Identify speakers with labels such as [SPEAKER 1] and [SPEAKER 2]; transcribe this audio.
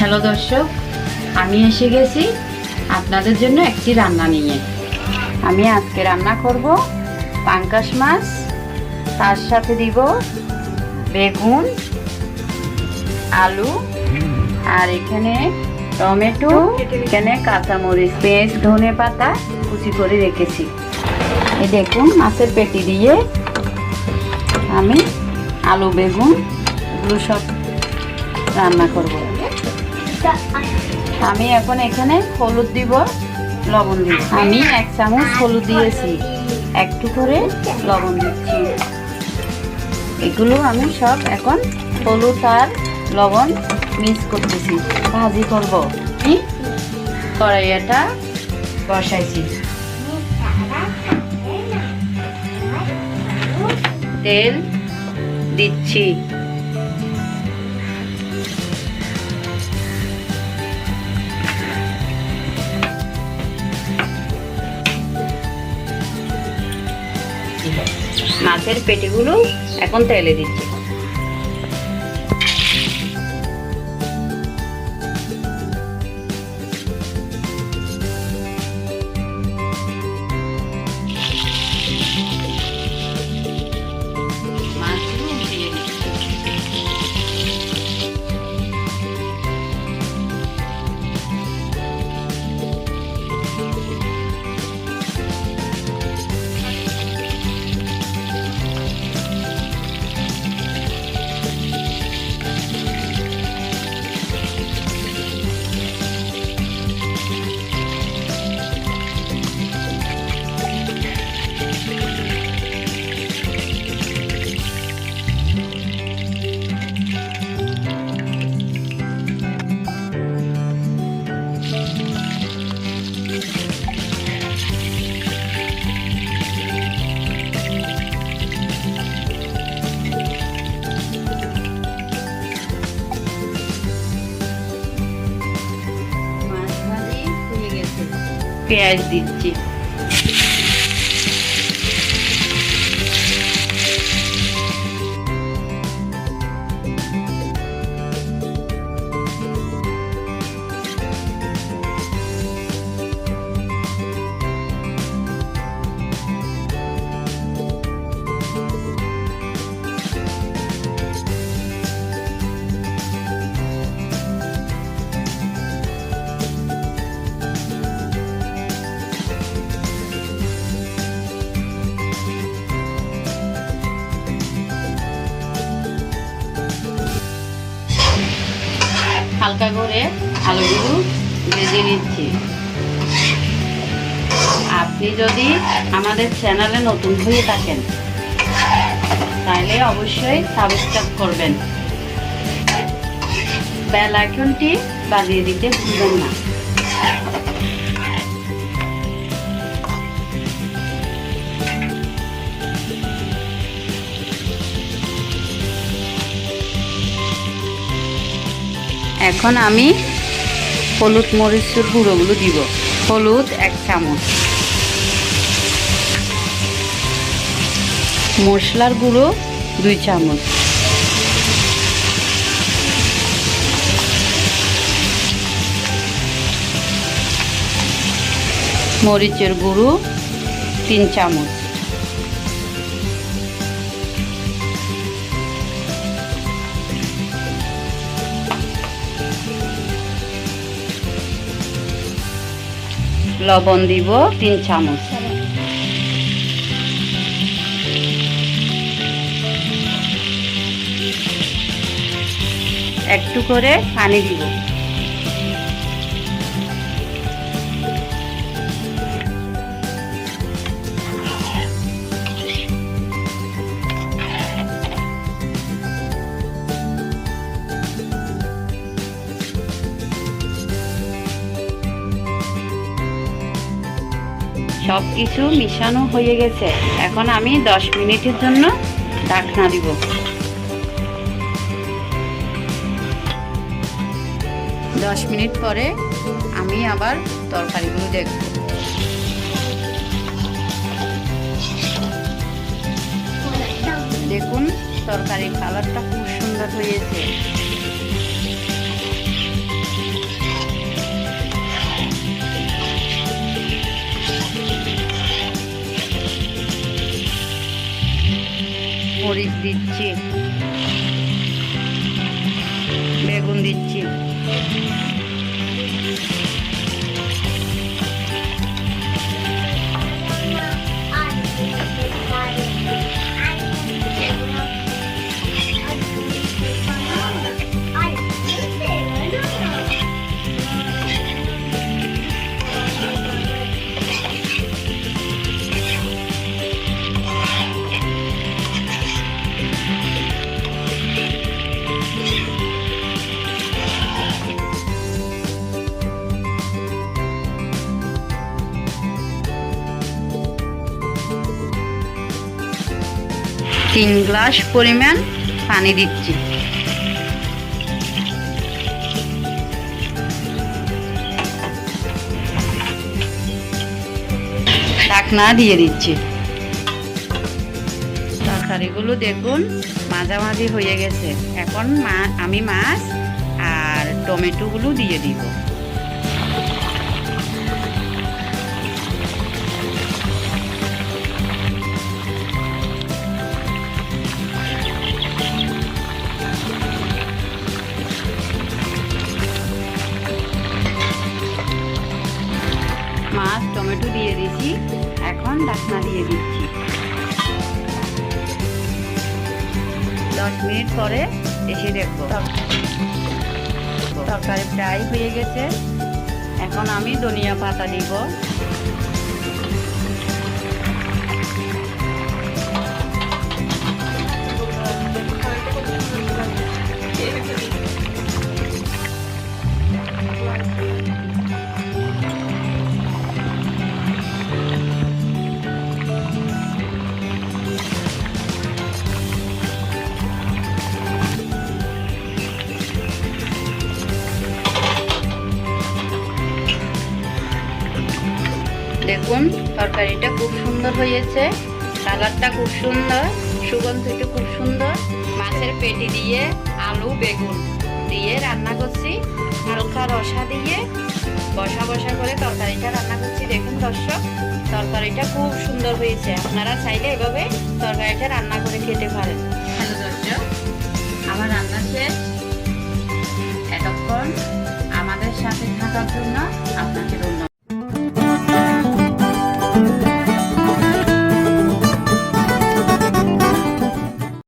[SPEAKER 1] Hello দর্শক, আমি এসে গেছি আপনাদের জন্য একটি রান্না নিয়ে। আমি আজকে রান্না করব পাঙ্কাশ মাছ, তার সাথে দিব বেগুন, আলু, আর এখানে টমেটো, এখানে কাঁচামরিচ, পেঁয়াজ, ধনে পাতা কুচি করে রেখেছি। এই দেখুন, মাছের পেটি দিয়ে আমি আলু, বেগুন, এগুলো সব রান্না করব। আমি এখন এখানে হলুদ দিব, লবণ দিব। আমি এক চামচ হলুদ দিয়েছি, একটু করে লবণ দিচ্ছি। এগুলো আমি সব এখন হলুদ আর লবণ মিক্স করতেছি, ভাজি করব। কি? কড়াইয়াটা বসাইছি। তেল দিচ্ছি। মাছের পেটিগুলো এখন তেলে দিচ্ছি। পেঁয়াজ দিচ্ছি। আলুগুলো ভেজে নিচ্ছি। আপনি যদি আমাদের চ্যানেলে নতুন হয়ে থাকেন, তাহলে অবশ্যই সাবস্ক্রাইব করবেন। বেল আইকনটি বাজিয়ে দিতে ভুলবেন না। এখন আমি হলুদ মরিচের গুঁড়োগুলো দিব। হলুদ এক চামচ। মশলার গুঁড়ো দুই চামচ। মরিচের গুঁড়ো তিন চামচ। লবণ দিব তিন চামচ। একটু করে পানি দিব। সব কিছু মিশানো হয়ে গেছে। এখন আমি দশ মিনিটের জন্য ঢাকনা দিব। দশ মিনিট পরে আমি আবার তরকারিগুলো দেখব। দেখুন, তরকারির কালারটা খুব সুন্দর হয়েছে। মরিচ দিচ্ছি বেগুন দিচ্ছি। তিন গ্লাস পরিমাণ পানি দিচ্ছি। ঢাকনা দিয়ে দিচ্ছি। তরকারিগুলো দেখুন মাঝামাঝি হয়ে গেছে। এখন মা আমি মাছ আর টমেটোগুলো দিয়ে দিব। ঢাকনা দিয়ে দিচ্ছি। দশ মিনিট পরে এসে দেখব। তরকারি প্রায় হয়ে গেছে। এখন আমি ধনিয়া পাতা দিব। দেখুন তরকারিটা খুব সুন্দর হয়েছে। কালারটা খুব সুন্দর, সুগন্ধটা খুব সুন্দর। মাছের পেটি দিয়ে আলু, বেগুন দিয়ে রান্না করছি। হালকা রসা দিয়ে বসা বসা করে তরকারিটা রান্না করছি। দেখুন দর্শক, তরকারিটা খুব সুন্দর হয়েছে। আপনারা চাইলে এভাবে তরকারিটা রান্না করে খেতে পারেন। হ্যালো দর্শক, আমার রান্না শেষ। এতক্ষণ আমাদের সাথে থাকার জন্য আপনাকে